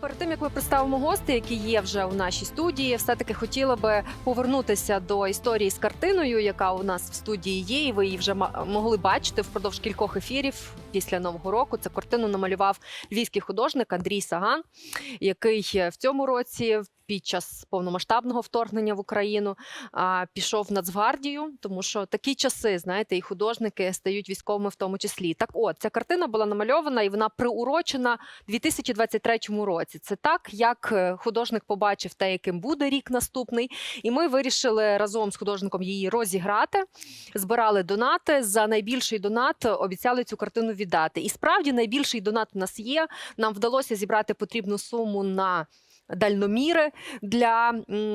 перед тим як ми представимо гостей, які є вже у нашій студії, все таки хотіла би повернутися до історії з картиною, яка у нас в студії є, і ви її вже могли бачити впродовж кількох ефірів після нового року. Цю картину намалював львівський художник Андрій Саган, який в цьому році. Під час повномасштабного вторгнення в Україну а, пішов в Нацгвардію, тому що такі часи, знаєте, і художники стають військовими в тому числі. Так, от ця картина була намальована і вона приурочена 2023 році. Це так, як е, художник побачив те, яким буде рік наступний. І ми вирішили разом з художником її розіграти. Збирали донати. За найбільший донат обіцяли цю картину віддати. І справді найбільший донат у нас є. Нам вдалося зібрати потрібну суму на. Дальноміри для,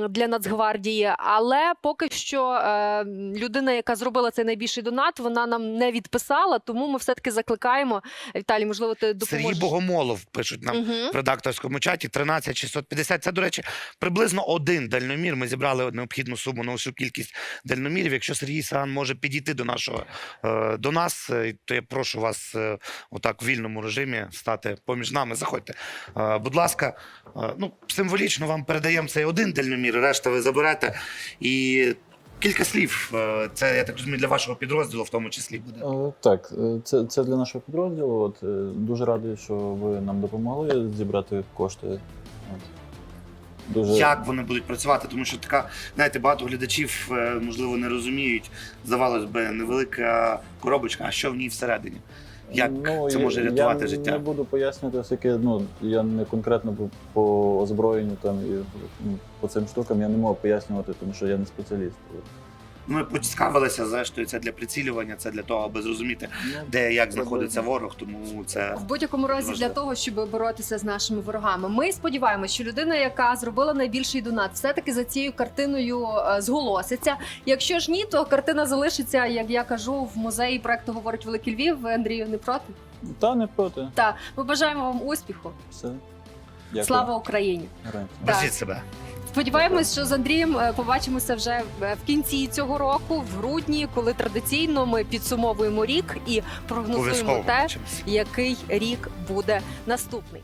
для Нацгвардії, але поки що е, людина, яка зробила цей найбільший донат, вона нам не відписала. Тому ми все таки закликаємо. Віталій, можливо, ти допоможеш. Сергій Богомолов пишуть нам Мгм. в редакторському чаті 13 650. Це, до речі, приблизно один дальномір. Ми зібрали необхідну суму на усю кількість дальномірів. Якщо Сергій Саган може підійти до нашого е, до нас, е, то я прошу вас е, отак в вільному режимі стати поміж нами. Заходьте. Е, будь ласка, е, ну символічно вам передаємо цей один дальномір, решта ви заберете. І кілька слів. е, Це я так розумію для вашого підрозділу, в тому числі буде. Е, Так, е, це, це для нашого підрозділу. От, е, дуже радий, що ви нам допомогли зібрати кошти. От. Дуже Як вони будуть працювати, тому що така, знаєте, багато глядачів е, можливо не розуміють. Здавалось би, невелика коробочка, а що в ній всередині? Як це я- може рятувати Ну, я життя? не буду пояснювати, оскільки ну, я не конкретно по, по озброєнню там, і ну, по цим штукам я не можу пояснювати, тому що я не спеціаліст. Ми поцікавилися, зрештою, це для прицілювання, це для того, аби зрозуміти, Ну, де і як знаходиться ворог. Тому це В будь-якому разі для того, щоб боротися з нашими ворогами. Ми сподіваємося, що людина, яка зробила найбільший донат, все-таки за цією картиною е, зголоситься. Якщо ж ні, то картина залишиться, як я кажу, в музеї проекту говорить Великий Львів. Андрію, не проти? Та не проти. Та ми бажаємо вам успіху. Все. Дякую. Слава Україні! Бережіть себе. Сподіваємось, що з Андрієм е, побачимося вже е, в кінці цього року, в грудні, коли традиційно ми підсумовуємо рік і прогнозуємо те, який рік буде наступний.